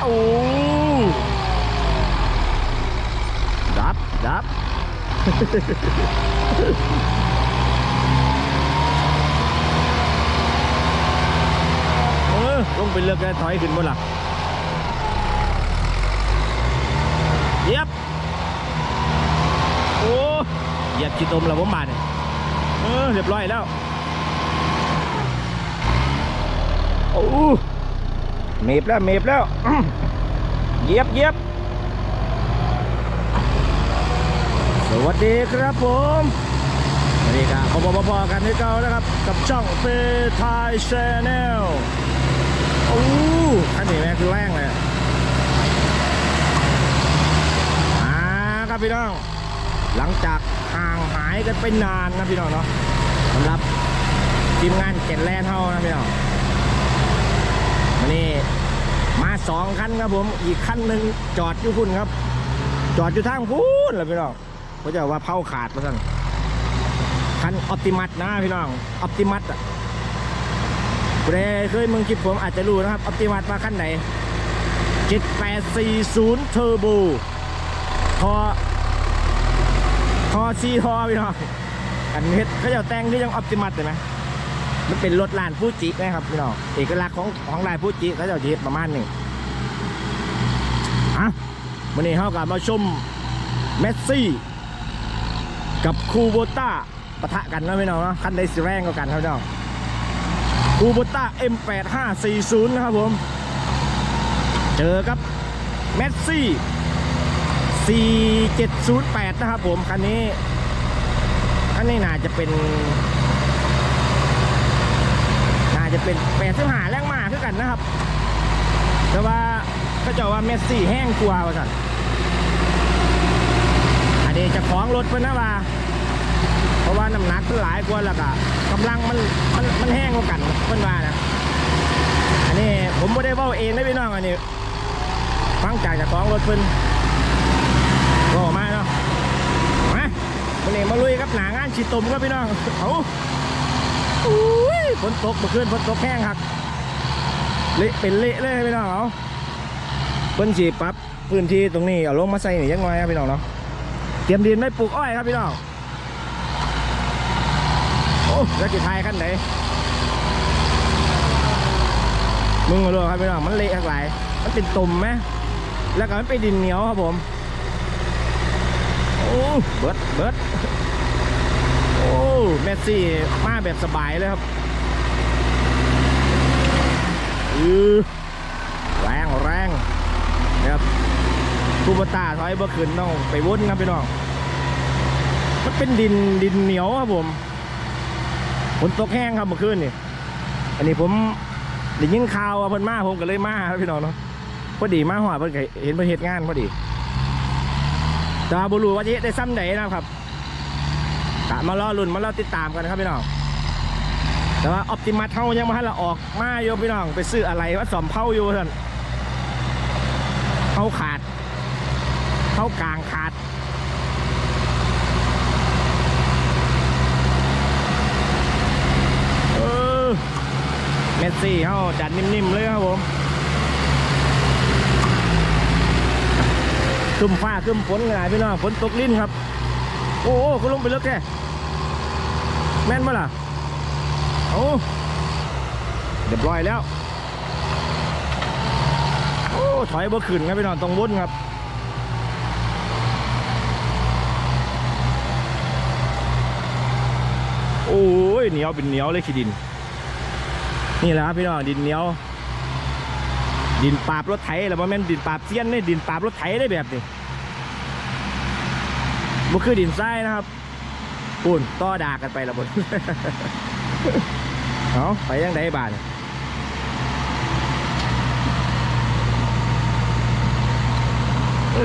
โอ้ดับดับเออลงไปเลือกแล้ถอยขึ้นบนล่ะเยียบโอ้เหยียบขี้ตมแล้วผมมาเนี่ยเออเรียบร้อยแล้ว โอ้ เมฟแล้วเมฟแล้วเหยียบเหยียบสวัสดีครับผมสวัสดีครับพบพอๆกันที่เก่านะครับ กับช่องเฟทายชแนลโอ้คันนี้แม่งคือแรงเลยอะอ่าครับพี่น้อง หลังจากห่างหายกันไปนานนะพี่น้องเนาะสำหรับทีมงานเก็นแลนด์เฮานะพี่น้อง วันนี้มาสองคันครับผม อีกคันหนึ่งจอดอยู่พุ่นครับ จอดอยู่ทางพุ่นแหละพี่น้องเขาจะว่าเผาขาดมาสั่นคันออปติมัสนะพี่น้องออปติมัสอะคุณเคยมึงคลิปผมอาจจะรู้นะครับออปติมัสมาคันไหน7840เทอร์โบพอทอซีทอพี่น้องอันเฮ็ดเขาจะแต่งที่ยังออปติมัสเลยไหม มันเป็นรถลานฟูจินะครับพี่น้องเอกลักษณ์ของของลานฟูจิเขาจะเฮ็ดประมาณหนึ่งอะวันนี้เขากลับมาชมเมสซี่ กับคูโบต้าปะทะกันนะพี่น้องนะคันใดสิแรงกว่ากันครับพี่น้องคูโบต้า M8540 นะครับผม เจอกับเมสซี่4708 นะครับผม คันนี้ คันนี้น่าจะเป็น จะเป็น85แรงมาคือกันนะครับ แต่ว่าเขาจะว่าเมสซี่แห้งกลัวว่าสันอันนี้จะของรถเพิ่นนะว่า เพราะว่าน้ำหนักมันหลายกว่าแล้วก็กำลังมันมันมันแห้งกว่ากันเพิ่อนว่านะอันนี้ผมไม่ได้เว้าเองนะพี่น้องอันนี้ฟังจากเจากของรถเพิ่นก็มาเนาะมาวันนี้มาลุยกับหนางานฉีดตมครับพี่น้องเอาอุ้ย ฝนตกเมื่อคืนฝนตกแห้งครับเละเป็นเละเลยพี่น้องเอาเพิ่นฉีปั๊บพื้นที่ตรงนี้เอาลงมาใส่หน่อยยังไงครับพี่น้องเนาะเตรียมดินไม่ปลูกอ้อยครับพี่น้องโอ้แล้วจะทายขั้นไหนมึงมาดูครับพี่น้องมันเละทั้งหลายมันเป็นตุ่มไหมแล้วก็มันเป็นดินเหนียวครับผมโอ้เบิร์ดเบิร์ดโอ้เมสซี่มาแบบสบายเลยครับอือ แรงแรงนะครับคูปตาถอยเบ่ขึ้นต้องไปวนครับพี่น้องมันเป็นดินดินเหนียวครับผมฝนตกแห้งครับเมื่อคืนนี่อันนี้ผมได้ยินข่าวว่าเพิ่นมาผมก็เลยมาครับพี่น้องเนาะพอดีมาหอดเพิ่นเห็นเพิ่นเฮ็ดงานพอดีแต่ว่าบุรุษว่าจะได้ซ้ำไหนนะครับกะมารอลุ่นมารอติดตามกันนะครับพี่น้อง แต่ว่าออปติมัสเท่ายังมาให้เราออกมาโยพี่น้องไปซื้ออะไรว่าสอมเผาอยู่ท่านเผาขาดเผากลางขาดเออเมสซี่เขาจัดนิ่มๆเลยครับผมคึมฟ้าคึมฝนขนาดพี่น้องฝนตกลิ้นครับ โอ้โหก็ลงไปเลิกแค่แม่นปะล่ะ โอ้เรียบร้อยแล้ว โอ้ถอยบ่ขึ้นครับพี่น้องต้องวนครับโอ้ยเหนียวเป็นเหนียวเลยขี้ดิน นี่แหละครับพี่น้องดินเหนียว ดินปราบรถไถแล้วมันแม่นดินปราบเสี้ยนนี่ดินปราบรถไถได้แบบนี้มันคือดินทรายนะครับปุ่นต่อดากันไปละบน เอาไปยังไงบ้าน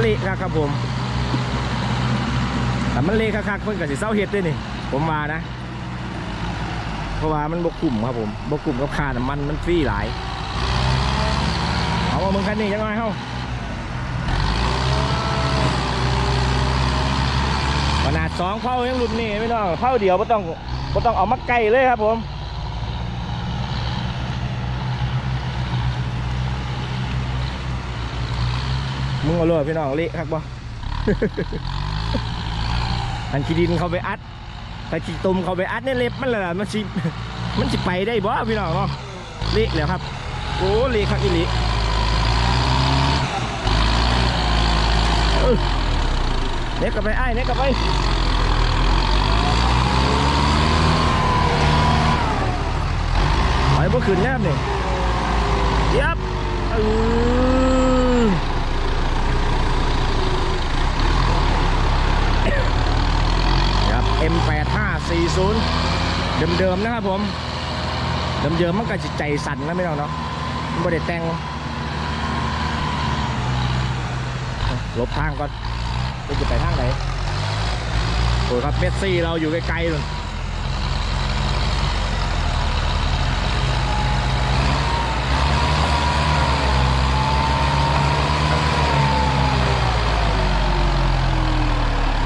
เละครับครับผมแต่มันเละคักๆเพิ่นกับสิเศร้าเฮ็ดด้วยนี่ ผมวานะ เพราะว่ามันบกกลุ่มครับผมบกกลุ่มกับคาน้ำมันมันฟรีหลาย เอามาเมืองคันนี้ยังไงเฮ้าขนาดสองเผายังหลุดนี่ไม่ต้องเผาเดียวไม่ต้อง ไม่ต้องเอามาไกลเลยครับผมมึงเอาเลยพี่น้องเละครับบ่อันขี้ดินเขาไปอัดแต่ขี้ตุ่มเขาไปอัดในเล็บมันแหละมันสิมันสิไปได้บ่พี่น้องเนาะเละแล้วครับ โอ้เละครับอีหลีเน็กกลับไปไอ้เน็กกลับไป ไปบ่ขึ้นแนบนี่ยับเออครับ M8540 เดิมๆนะครับผม เดิมๆมันก็จิตใจสั่นนะไม่ต้องเนาะไม่ได้แต่งหลบทางก่อนจะไปทางไหนโอ้ครับเมสซี่เราอยู่ไกลๆเลย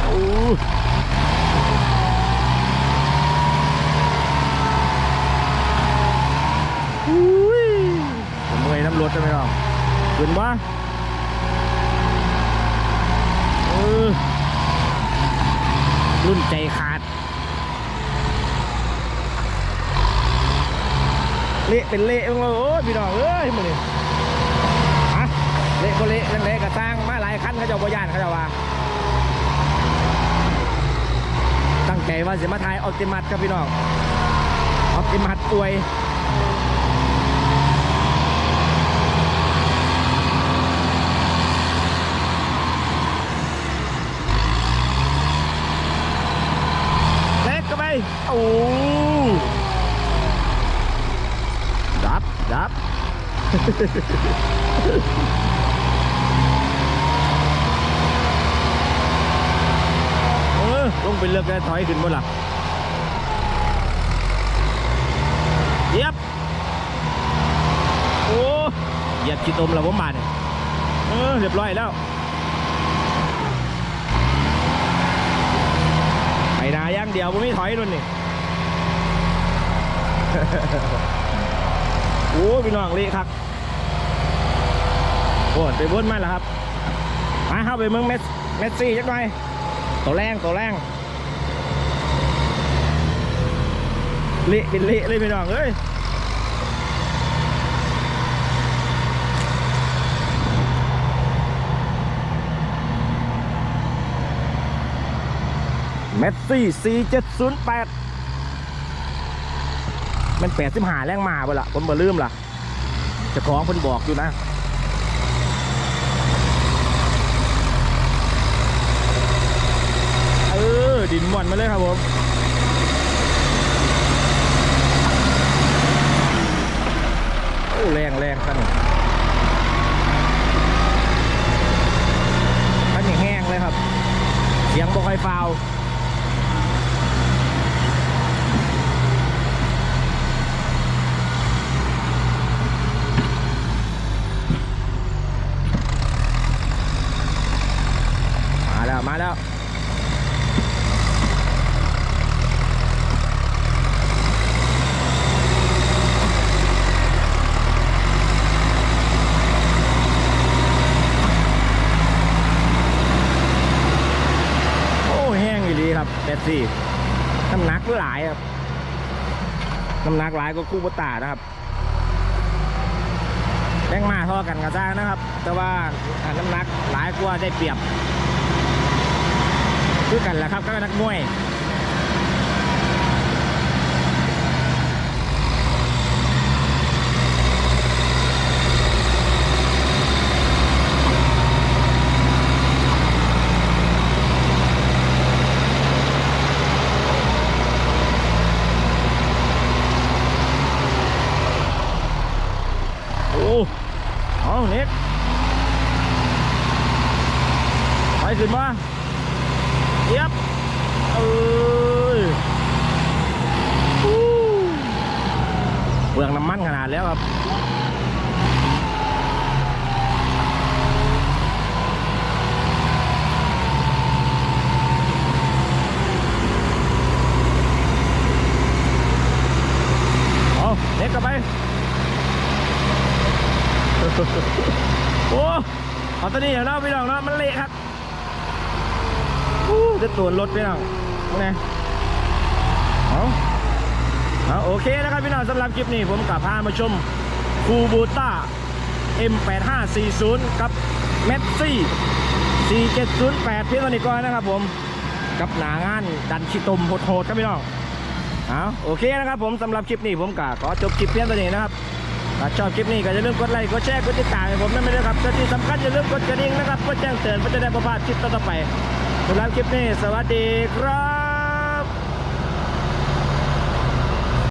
โอ้ อุ้ยผมเมื่อยน้ำรถใช่ไหมน้องขึ้นวะเออ รุ่นใจขาด เละเป็นเละเลยโอ้ยพี่น้องเอ้ยมาเลยฮะเละก็เละเละก็สร้างมาหลายคันเขาเจ้าบ่ยานเขาจะว่า ตั้งใจว่าจะมาทายออปติมัสครับพี่น้องออปติมัสป่วย เล็กก็ไป โอ้ดับ ดับ เออลงไปเลือกแล้วถอยขึ้นบ่ล่ะเยียบโอ้เหยียบขี้ตมแล้วผมบาดเนี่ยเออเรียบร้อยแล้ว ไปนาย่างเดียวผมไม่ถอยนู่นนี่โอ้พี่น้องเละครับ โอ้ไปวนมาแล้วครับ มาเข้าไปเมืองเมสเมสซี่จักหน่อยตัวแรงตัวแรงเละเป็นเละเลยพี่น้องเอ้ยเมสซี่ 4708 มัน 85 แรงมาบ่ล่ะผมบ่ลืมล่ะจะของเพิ่นบอกอยู่นะ เออ ดินม่อนมาเลยครับผมโอ้แรงแรงขั้นนี้ขั้นนี้แห้งเลยครับเสียงบ่ค่อยฟาวมาแล้ว มาแล้ว โอ้แห้งอยู่ดีครับเบสซี่น้ำหนักหลายครับ น้ำหนักหลายก็คู่บตานะครับแบงมาเท่ากันกระจ้างนะครับ แต่ว่านน้ำหนักหลายกว่าได้เปรียบคือกันแหละครับก็นักมวย โอ้เอาเน็กไปขึ้นมาเย็บเอ้ยอู้เป ลืองน้ำมันขนาดแล้วครับเอาเน็กกลับไป โอ้เอาตัวนี้เดี๋ยวเนาะพี่น้องเนาะมันเละครับจะตัวรถพี่น้องไงเอาเอา โอเคนะครับพี่น้องสำหรับคลิปนี้ผมกับพามาชมคูบูต้า M8540 กับเมสซี่4708พียงเท่านี้ก่อนนะครับผมกับหนางานดันชิตมโหดๆครับพี่น้องเอาโอเคนะครับผมสำหรับคลิปนี้ผมกะขอจบคลิปเพียงเท่านี้นะครับถ้าชอบคลิปนี้ก็อย่าลืมกดไลค์กดแชร์กดติดตามให้ผมนั่นไม่ได้วยครับและที่สำคัญอย่าลืมกดกระดิ่งนะครับเพื่อแจ้งเตือนเพื่อจะได้ประพาดคลิปต่อไปสำหรับคลิปนี้ สวัสดีครับ